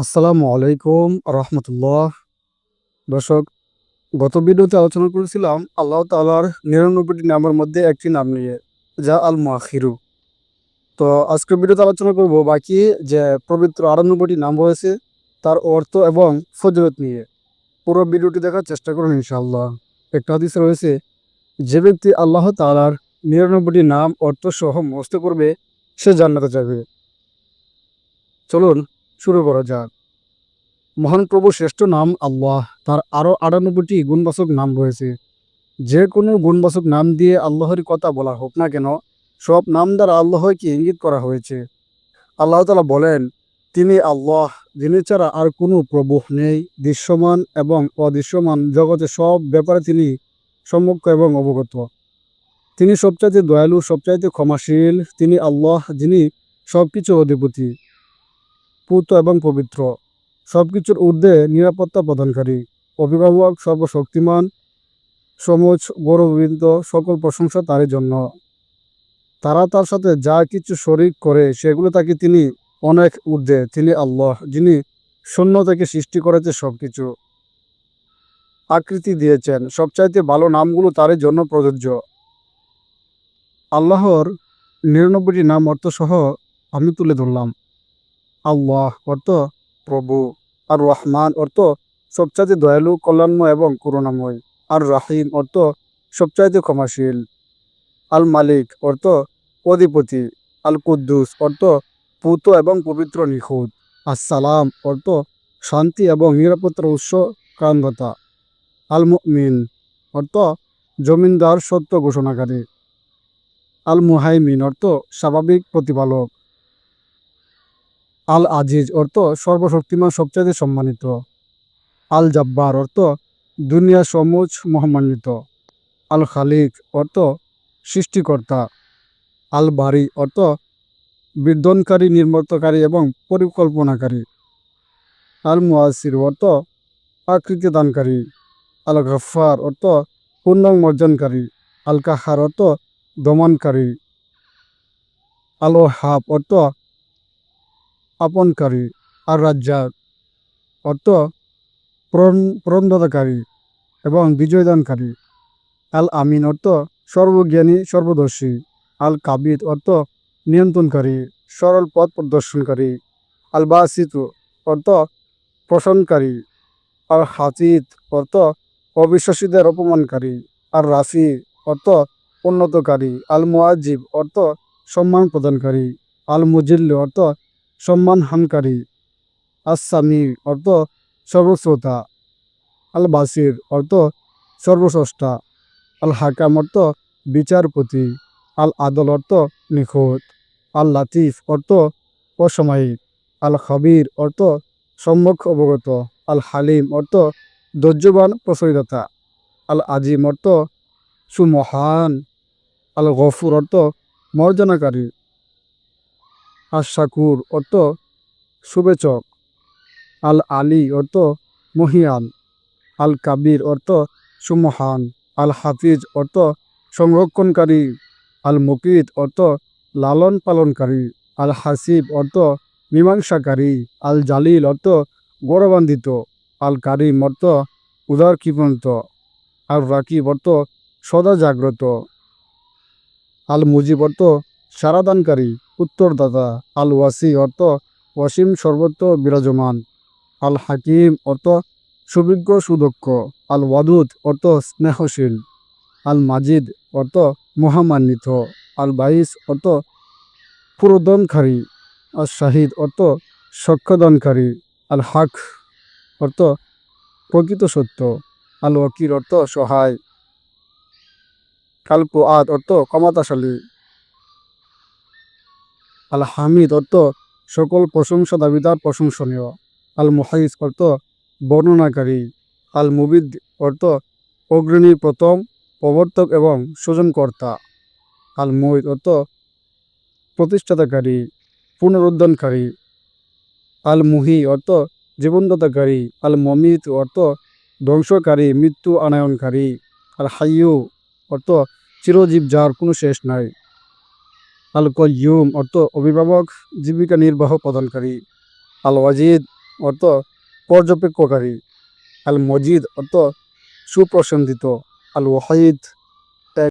আসসালামু আলাইকুম রহমতুল্লাহ। দর্শক, গত ভিডিওতে আলোচনা করেছিলাম আল্লাহ তালার নিরানব্বইটি নামের মধ্যে একটি নাম নিয়ে, যা আল মাহিরু তো আজকের ভিডিওতে আলোচনা করব বাকি যে পবিত্র আটানব্বইটি নাম রয়েছে, তার অর্থ এবং ফজলত নিয়ে। পুরো ভিডিওটি দেখার চেষ্টা করুন ইনশাআল্লাহ। একটা হাদিসে রয়েছে, যে ব্যক্তি আল্লাহ তালার নিরানব্বইটি নাম অর্থ সহ মস্ত করবে, সে জান্নাতে যাবে। চলুন শুরু করা যাক। মহান প্রভু শ্রেষ্ঠ নাম আল্লাহ, তার আরও আটানব্বইটি গুণবাচক নাম রয়েছে। যে কোনো গুণবাচক নাম দিয়ে আল্লাহর কথা বলা হোক না কেন, সব নাম দ্বারা আল্লাহকে ইঙ্গিত করা হয়েছে। আল্লাহ তালা বলেন, তিনি আল্লাহ, যিনি ছাড়া আর কোনো প্রভু নেই, দৃশ্যমান এবং অদৃশ্যমান জগতে সব ব্যাপারে তিনি সম্মুখ এবং অবগত। তিনি সবচাইতে দয়ালু, সবচাইতে ক্ষমাশীল, তিনি আল্লাহ, যিনি সব কিছু অধিপতি। পূত এবং পবিত্র। সব কিছুর ঊর্ধ্বে নিরাপত্তা প্রদানকারী, অভিভাবক, সর্বশক্তিমান সমুজ গৌরববৃন্দ সকল প্রশংসা তারই জন্য। তারা তার সাথে যা কিছু শরিক করে, সেগুলো তাকে তিনি অনেক ঊর্ধ্বে, তিনি আল্লাহ, যিনি শূন্য থেকে সৃষ্টি করেছে সব কিছু আকৃতি দিয়েছেন, সবচাইতে ভালো নামগুলো তারই জন্য প্রযোজ্য। আল্লাহর নিরানব্বইটি নাম অর্থসহ আমি তুলে ধরলাম। আল্লাহ অর্থ প্রভু, আর রহমান অর্থ সবচাইতে দয়ালু, কল্যাণময় এবং করুণাময়। আর রাহিম অর্থ সবচাইতে ক্ষমাশীল। আল মালিক অর্থ অধিপতি। আল কুদ্দুস অর্থ পুত এবং পবিত্র নিখুঁত। আসসালাম অর্থ শান্তি এবং নিরাপত্তার উৎস কারণতা আল মুমিন অর্থ জমিনদার সত্য ঘোষণাকারী। আল মুহাইমিন অর্থ স্বাভাবিক প্রতিপালক। আল আজিজ অর্থ সর্বশক্তিমান সবচেয়ে সম্মানিত। আল জাব্বার অর্থ দুনিয়া সমুজ মহামান্বিত। আল খালিক অর্থ সৃষ্টিকর্তা। আল বারি অর্থ বিদ্যনকারী, নির্মতকারী এবং পরিকল্পনাকারী। আল মুয়াসির অর্থ আকৃতি দানকারী। আল গফার অর্থ পূর্ণাঙ্গ অর্জনকারী। আল কাহার অর্থ দমনকারী। আল হাব অর্থ আপনকারী আর রাজ্জাক অর্থ প্রণদাতাকারী এবং বিজয়দানকারী। আল আমিন অর্থ সর্বজ্ঞানী, সর্বদর্শী। আল কাবিদ অর্থ নিয়ন্ত্রণকারী, সরল পথ প্রদর্শনকারী। আল বাসিত অর্থ প্রশনকারী। আর হাতিত অর্থ অবিশ্বাসীদের অপমানকারী। আর রাফি অর্থ উন্নতকারী। আল মুআজিব অর্থ সম্মান প্রদানকারী। আল মুজিল্ল অর্থ সম্মানহানকারী আসামি অর্থ সর্বশ্রোতা আল বাসির অর্থ সর্বস্রষ্টা আল হাকাম অর্থ বিচারপতি আল আদল অর্থ নিখুঁত আল লাতিফ অর্থ অসাময়িক আল খবির অর্থ সম্মুখ অবগত আল হালিম অর্থ ধৈর্যবান প্রচলিততা আল আজিম অর্থ সুমহান আল গফুর অর্থ মর্যাদাকারী। আর অর্থ শুভেচক আল আলী অর্থ মহিয়ান আল কাবির অর্থ সুমহান। আল হাফিজ অর্থ সংরক্ষণকারী। আল মুকিদ অর্থ লালন পালনকারী। আল হাসিব অর্থ মীমাংসাকারী। আল জালিল অর্থ গৌরবান্বিত। আল কারিম অর্থ উদার কৃপন্ত আল রাকিব অর্থ সদা জাগ্রত আল মুজিব অর্থ সারাদানকারী। উত্তরদাতা আল ওয়াসি অর্থ ওয়াসিম সর্বত্র বিরাজমান। আল হাকিম অর্থ সুবিজ্ঞ, সুদক্ষ। আল ওয়াদুদ অর্থ স্নেহশীল। আল মাজিদ অর্থ মহামান্বিত। আল বাইস অর্থ পুরোদনকারী। আল শাহিদ অর্থ সক্ষদনকারী আল হাক অর্থ প্রকৃত সত্য। আল ওয়াকির অর্থ সহায়। কাল আদ অর্থ ক্ষমতাশালী। আল হামিদ অর্থ, সকল প্রশংসা দাবিদার প্রশংসনীয়। আল মুহাইস অর্থ, বর্ণনাকারী। আল মুবিদ অর্থ, অগ্রণী প্রথম, প্রবর্তক এবং সুজনকর্তা। আল মুহিত অর্থ, প্রতিষ্ঠাতাকারী, পুনরুদ্ধানকারী। আল মুহি অর্থ, জীবনদাতাকারী। আল মমিত অর্থ, ধ্বংসকারী, মৃত্যু আনায়নকারী। আল হাইয়ু অর্থ, চিরজীব যার কোনো শেষ নাই। আল ইউম অর্থ অভিভাবক, জীবিকা নির্বাহ প্রদানকারী। আল ওয়াজিদ অর্থ পর্যবেক্ষকারী আল মজিদ অর্থ সুপ্রসন্দিত আল ওয়াহিদ